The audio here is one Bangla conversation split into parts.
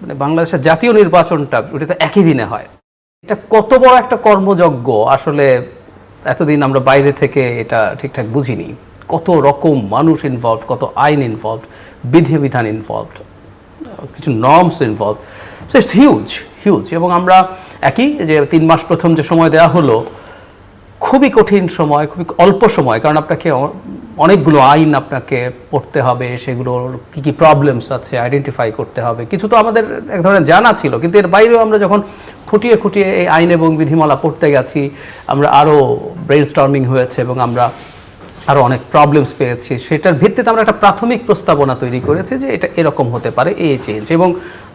মানে বাংলাদেশের জাতীয় নির্বাচনটা ওটা তো একই দিনে হয়। এটা কত বড় একটা কর্মযজ্ঞ? আসলে এতদিন আমরা বাইরে থেকে এটা ঠিকঠাক বুঝিনি। কত রকম মানুষ ইনভলভ কত আইন ইনভলভ বিধিবিধান ইনভলভ কিছু norms involve so it's huge huge এবং আমরা একই যে তিন মাস প্রথম যে সময় দেওয়া হলো, খুবই কঠিন সময়, খুবই অল্প সময়। কারণ আপনাকে অনেকগুলো আইন আপনাকে পড়তে হবে, সেগুলোর কী কী প্রবলেমস আছে আইডেন্টিফাই করতে হবে। কিছু তো আমাদের এক ধরনের জানা ছিল, কিন্তু এর বাইরেও আমরা যখন খুঁটিয়ে খুঁটিয়ে এই আইন এবং বিধিমালা পড়তে গেছি, আমরা আরও ব্রেন স্টর্মিং হয়েছে এবং আমরা আরও অনেক প্রবলেমস পেয়েছি। সেটার ভিত্তিতে আমরা একটা প্রাথমিক প্রস্তাবনা তৈরি করেছি যে এটা এরকম হতে পারে, এই চেঞ্জ এবং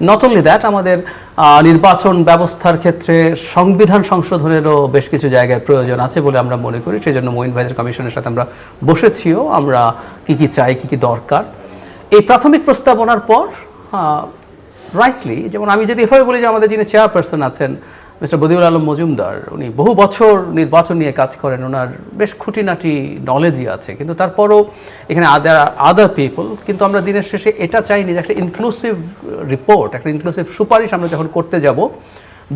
নট অনলি দ্যাট আমাদের নির্বাচন ব্যবস্থার ক্ষেত্রে সংবিধান সংশোধনেরও বেশ কিছু জায়গায় প্রয়োজন আছে বলে আমরা মনে করি। সেই জন্য মঈন ভাইজার কমিশনের সাথে আমরা বসেছিও। আমরা কি কি চাই, কি কি দরকার। এই প্রাথমিক প্রস্তাবনার পর রাইটলি যেমন আমি যদি এভাবে বলি যে আমাদের যিনি চেয়ারপারসন আছেন মিস্টার বদিউল আলম মজুমদার, উনি বহু বছর নির্বাচন নিয়ে কাজ করেন, ওনার বেশ খুঁটিনাটি নলেজই আছে। কিন্তু তারপরও এখানে আদার আদার পিপল কিন্তু আমরা দিনের শেষে এটা চাইনি যে একটা ইনক্লুসিভ রিপোর্ট একটা ইনক্লুসিভ সুপারিশ আমরা যখন করতে যাব,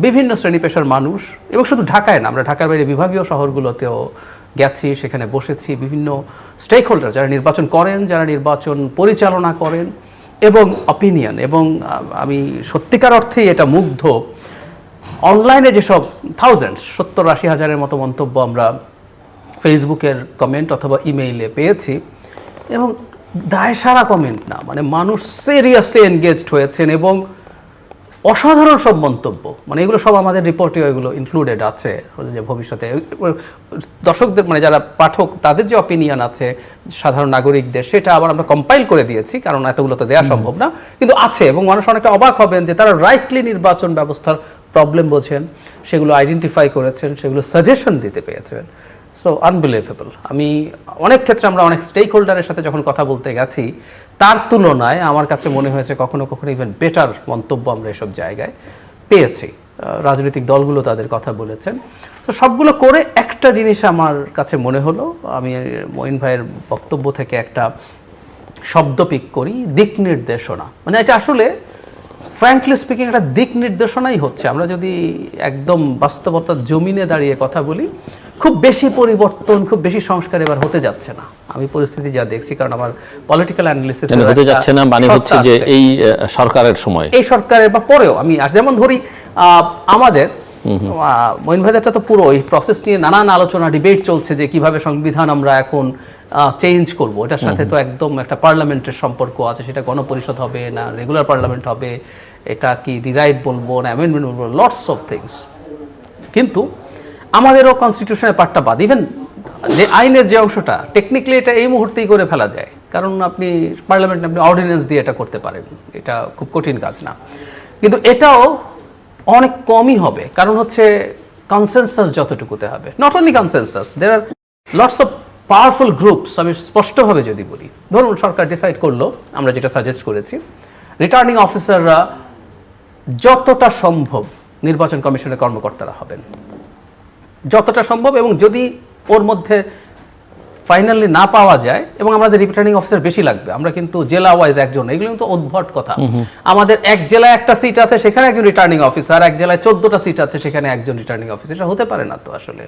বিভিন্ন শ্রেণি পেশার মানুষ, এবং শুধু ঢাকায় না, আমরা ঢাকার বাইরে বিভাগীয় শহরগুলোতেও গেছি, সেখানে বসেছি, বিভিন্ন স্টেক হোল্ডার যারা নির্বাচন করেন, যারা নির্বাচন পরিচালনা করেন, এবং অপিনিয়ন এবং আমি সত্যিকার অর্থেই এটা মুগ্ধ অনলাইনে যেসব থাউজেন্ড সত্তর আশি হাজারের মতো মন্তব্য আমরা ফেসবুকের কমেন্ট অথবা ইমেইলে পেয়েছি এবং দায় সারা কমেন্ট না মানে মানুষ সিরিয়াসলি এনগেজড হয়েছেন এবং অসাধারণ সব মন্তব্য মানে এগুলো সব আমাদের রিপোর্টে এগুলো ইনক্লুডেড আছে যে ভবিষ্যতে। দর্শকদের মানে যারা পাঠক তাদের যে অপিনিয়ন আছে সাধারণ নাগরিকদের সেটা আবার আমরা কম্পাইল করে দিয়েছি কারণ এতগুলো তো দেওয়া সম্ভব না কিন্তু আছে এবং মানুষ অনেকটা অবাক হবেন যে তারা রাইটলি নির্বাচন ব্যবস্থার প্রবলেম বোঝেন সেগুলো আইডেন্টিফাই করেছেন, সেগুলো সাজেশন দিতে পেরেছেন। সো আনবিলিভেবল আমি অনেক ক্ষেত্রে আমরা অনেক স্টেক হোল্ডারের সাথে যখন কথা বলতে গেছি, তার তুলনায় আমার কাছে মনে হয়েছে কখনো কখনো ইভেন বেটার মন্তব্য আমরা এসব জায়গায় পেয়েছি। রাজনৈতিক দলগুলো তাদের কথা বলেছেন। তো সবগুলো করে একটা জিনিস আমার কাছে মনে হলো, আমি মঈন ভাইয়ের বক্তব্য থেকে একটা শব্দ পিক করি, দিক নির্দেশনা। মানে এটা আসলে ফ্র্যাঙ্কলি স্পিকিং একটা দিক নির্দেশনাই হচ্ছে। আমরা যদি একদম বাস্তবতার জমিনে দাঁড়িয়ে কথা বলি খুব বেশি পরিবর্তন খুব বেশি সংস্কার এবার হতে যাচ্ছে না। আমি পরিস্থিতি যা দেখছি কারণ আমার পলিটিক্যাল অ্যানালিসিস হতে যাচ্ছে না মানে হচ্ছে যে এই সরকারের সময়। এই সরকারের বা পরেও আমি আজ যেমন ধরি আহ, আমাদের মঈন ভাইদারটা তো পুরো এই প্রসেস নিয়ে নানান আলোচনা ডিবেট চলছে যে কীভাবে সংবিধান আমরা এখন চেঞ্জ করব। এটার সাথে তো একদম একটা পার্লামেন্টের সম্পর্ক আছে। সেটা গণপরিষদ হবে না রেগুলার পার্লামেন্ট হবে। এটা কি রিরাইট বলব না অ্যামেন্ডমেন্ট বলব লটস অফ থিংস কিন্তু আমাদেরও কনস্টিটিউশনের পার্টটা বাদ। ইভেন যে আইনের যে অংশটা টেকনিক্যালি এটা এই মুহূর্তেই করে ফেলা যায়। কারণ আপনি পার্লামেন্টে আপনি অর্ডিন্যান্স দিয়ে এটা করতে পারেন। এটা খুব কঠিন কাজ না। কিন্তু এটাও অনেক কমই হবে। কারণ হচ্ছে কনসেনসাস যতটুকুতে হবে। Not only consensus there R lots of powerful groups আমি স্পষ্টভাবে যদি বলি। ধরুন, সরকার ডিসাইড করল, আমরা যেটা সাজেস্ট করেছি রিটার্নিং অফিসাররা যতটা সম্ভব নির্বাচন কমিশনের কর্মকর্তারা হবেন। যতটা সম্ভব এবং যদি ওর মধ্যে ফাইনালি না পাওয়া যায় এবং আমাদের রিটার্নিং অফিসার বেশি লাগবে। আমরা কিন্তু জেলা ওয়াইজ একজন এগুলো কিন্তু উদ্ভট কথা। আমাদের এক জেলায় একটা সিট আছে সেখানে একজন রিটার্নিং অফিসার এক জেলায় চোদ্দটা সিট আছে সেখানে একজন রিটার্নিং অফিসার এটা হতে পারে না তো আসলে।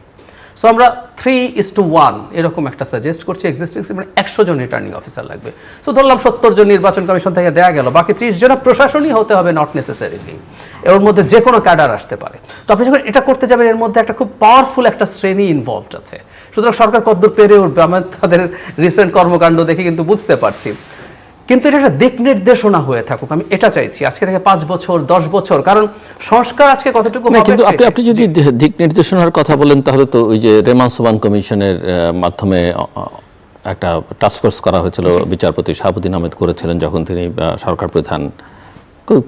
সো আমরা থ্রি ইস টু ওয়ান এরকম একটা সাজেস্ট করছি এক্সিস্টিং মানে একশো জন রিটার্নিং অফিসার লাগবে। সো ধরলাম সত্তর জন নির্বাচন কমিশন থেকে দেওয়া গেল, বাকি ত্রিশ জন প্রশাসনই হতে হবে নট নেসেসারিলি এর মধ্যে যে কোনো ক্যাডার আসতে পারে। তো আপনি যখন এটা করতে যাবেন, এর মধ্যে একটা খুব পাওয়ারফুল একটা শ্রেণি ইনভলভড আছে। সুতরাং সরকার কদ্দূর পেরে উঠবে, আমরা তাদের রিসেন্ট কর্মকাণ্ড দেখে কিন্তু বুঝতে পারছি। কিন্তু এটা একটা দিক নির্দেশনা হয়ে থাকুক আমি এটা চাইছি। আজকে থেকে পাঁচ বছর দশ বছর কারণ সংস্কার আজকে কতটুকু কিন্তু আপনি আপনি যদি দিক নির্দেশনার কথা বলেন তাহলে তো ওই যে রেমান সোবান কমিশনের মাধ্যমে একটা টাস্কফোর্স করা হয়েছিল বিচারপতি শাহাবুদ্দিন আহমেদ করেছিলেন যখন তিনি সরকার প্রধান।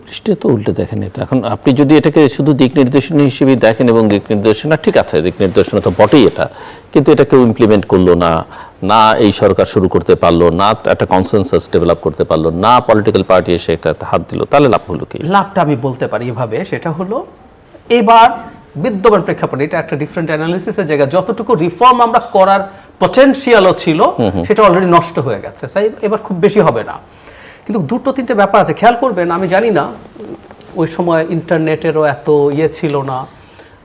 পৃষ্ঠে তো উল্টে দেখেনি তো। এখন আপনি যদি এটাকে শুধু দিক নির্দেশনা হিসেবে দেখেন এবং দিক নির্দেশনা ঠিক আছে দিক নির্দেশনা তো বটেই এটা কিন্তু এটা কেউ ইমপ্লিমেন্ট করল না না এই সরকার শুরু করতে পারল না একটা কনসেনসাস ডেভেলপ করতে পারল না পলিটিক্যাল পার্টি এসে একটা হাত দিল তাহলে লাভ হলো কি? লাভটা আমি বলতে পারি এভাবে সেটা হলো এবার বিদ্যমান প্রেক্ষাপটে এটা একটা ডিফারেন্ট অ্যানালিসিসের জায়গা যতটুকু রিফর্ম আমরা করার পটেনশিয়ালও ছিল সেটা অলরেডি নষ্ট হয়ে গেছে। তাই এবার খুব বেশি হবে না। কিন্তু দুটো তিনটে ব্যাপার আছে। খেয়াল করবেন আমি জানি না ওই সময় ইন্টারনেটেরও এত ইয়ে ছিল না।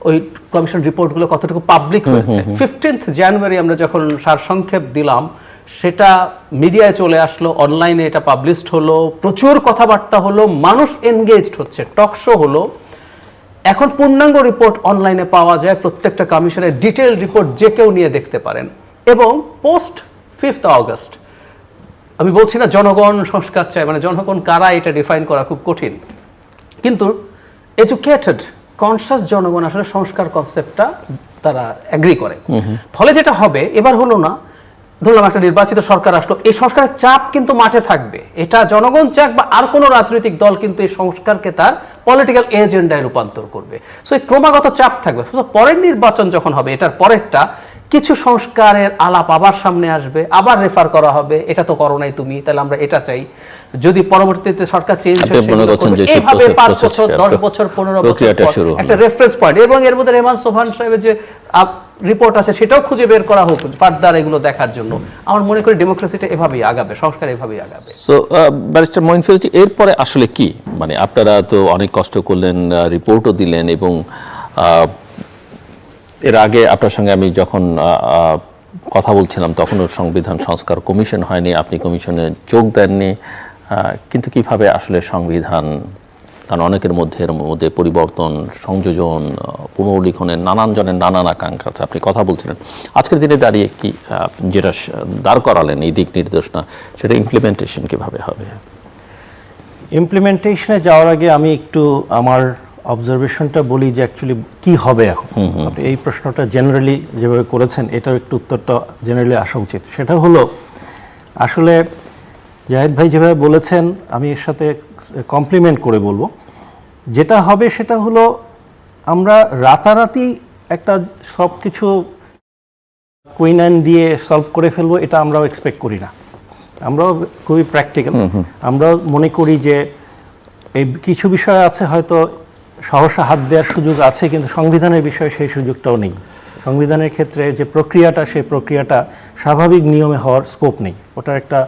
ওই কমিশন রিপোর্টগুলো কতটুকু পাবলিক হয়েছে। ফিফটিন্থ জানুয়ারি আমরা যখন সারসংক্ষেপ দিলাম সেটা মিডিয়ায় চলে আসলো অনলাইনে এটা পাবলিশড হলো প্রচুর কথাবার্তা হলো মানুষ এনগেজড হচ্ছে টক শো হলো। এখন পূর্ণাঙ্গ রিপোর্ট অনলাইনে পাওয়া যায় প্রত্যেকটা কমিশনের ডিটেল রিপোর্ট যে কেউ নিয়ে দেখতে পারেন। এবং পোস্ট ফিফথ আগস্ট আমি বলছি না জনগণ সংস্কার চায় মানে জনগণ কারা এটা ডিফাইন করা খুব কঠিন। কিন্তু এডুকেটেড কনসাস জনগণ আসলে সংস্কার কনসেপ্টটা তারা এগ্রি করে। ফলে যেটা হবে এবার হলো না ধরলাম একটা নির্বাচিত সরকার আসলো এই সংস্কারের চাপ কিন্তু মাঠে থাকবে। এটা জনগণ চাক বা আর কোনো রাজনৈতিক দল কিন্তু এই সংস্কারকে তার পলিটিক্যাল এজেন্ডায় রূপান্তর করবে। সো এই ক্রমাগত চাপ থাকবে। পরের নির্বাচন যখন হবে এটার পরেরটা কিছু সংস্কারের আলাপ আবার সামনে আসবে আবার রেফার করা হবে এটা তো করো নাই তুমি তাহলে আমরা এটা চাই। যদি পরবর্তীতে সরকার চেঞ্জ আপনি করছেন যে সেই এইভাবে পাঁচ বছর দশ বছর পনেরো বছর। একটা রেফারেন্স পয়েন্ট এবং এর মধ্যে রেমান সোহান সাহেবের যে রিপোর্ট আছে সেটাও খুঁজে বের করা হোক ফার্দার এগুলো দেখার জন্য। আমার মনে করি ডেমোক্রেসিটা এভাবেই আগাবে সংস্কার এভাবেই আগাবে। সো ব্যারিস্টার মঈন ফিরোজি এরপরে আসলে কি? মানে আপনারা তো অনেক কষ্ট করলেন রিপোর্টও দিলেন এবং এর আগে আপনার সঙ্গে আমি যখন কথা বলছিলাম তখনও সংবিধান সংস্কার কমিশন হয়নি, আপনি কমিশনে যোগ দেননি কিন্তু কীভাবে আসলে সংবিধান, কারণ অনেকের মধ্যে এর মধ্যে পরিবর্তন, সংযোজন পুনর্লিখনের নানান জনের নানান আকাঙ্ক্ষা আছে, আপনি কথা বলছিলেন। আজকের দিনে দাঁড়িয়ে কি যেটা দাঁড় করালেন এই দিক নির্দেশনা, সেটা ইমপ্লিমেন্টেশন কীভাবে হবে? ইমপ্লিমেন্টেশনে যাওয়ার আগে আমি একটু আমার অবজারভেশনটা বলি যে অ্যাকচুয়ালি কি হবে এখন? আপনি এই প্রশ্নটা জেনারেলি যেভাবে করেছেন এটার একটু উত্তরটা জেনারেলি আসা উচিত। সেটা হলো আসলে জাহেদ ভাই যেভাবে বলেছেন আমি এর সাথে কমপ্লিমেন্ট করে বলব। যেটা হবে সেটা হলো আমরা রাতারাতি একটা সব কিছু কুইনাইন দিয়ে সলভ করে ফেলব এটা আমরাও এক্সপেক্ট করি না। আমরাও খুবই প্র্যাকটিক্যাল আমরা মনে করি যে এই কিছু বিষয় আছে হয়তো সহসা হাত দেওয়ার সুযোগ আছে, কিন্তু সংবিধানের বিষয়ে সেই সুযোগটাও নেই। সংবিধানের ক্ষেত্রে যে প্রক্রিয়াটা, সেই প্রক্রিয়াটা স্বাভাবিক নিয়মে হওয়ার স্কোপ নেই। ওটার একটা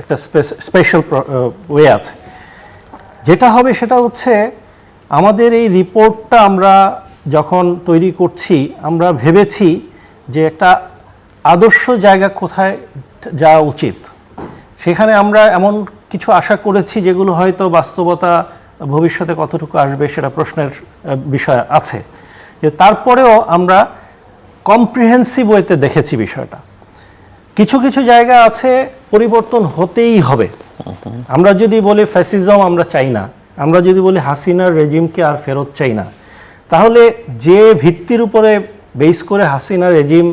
একটা স্পেশাল ওয়ে আছে। যেটা হবে সেটা হচ্ছে, আমাদের এই রিপোর্টটা আমরা যখন তৈরি করছি, আমরা ভেবেছি যে একটা আদর্শ জায়গা কোথায় যাওয়া উচিত। সেখানে আমরা এমন কিছু আশা করেছি যেগুলো হয়তো বাস্তবতা ভবিষ্যতে কতটুকু আসবে সেটা প্রশ্নের বিষয় আছে। যে তারপরেও আমরা কম্প্রিহেন্সিভ ওয়েতে দেখেছি বিষয়টা। কিছু কিছু জায়গা আছে, পরিবর্তন হতেই হবে। আমরা যদি বলি ফ্যাসিজম আমরা চাই না, আমরা যদি বলি হাসিনার রেজিমকে আর ফেরত চাই না, তাহলে যে ভিত্তির উপরে বেস করে হাসিনা রেজিম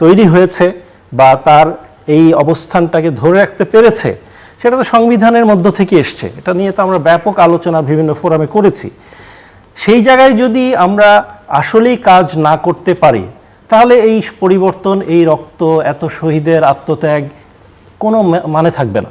তৈরি হয়েছে বা তার এই অবস্থানটাকে ধরে রাখতে পেরেছে সেটা তো সংবিধানের মধ্য থেকে এসছে। এটা নিয়ে তো আমরা ব্যাপক আলোচনা বিভিন্ন ফোরামে করেছি। সেই জায়গায় যদি আমরা আসলেই কাজ না করতে পারি, তাহলে এই পরিবর্তন, এই রক্ত, এত শহীদের আত্মত্যাগ কোনো মানে থাকবে না।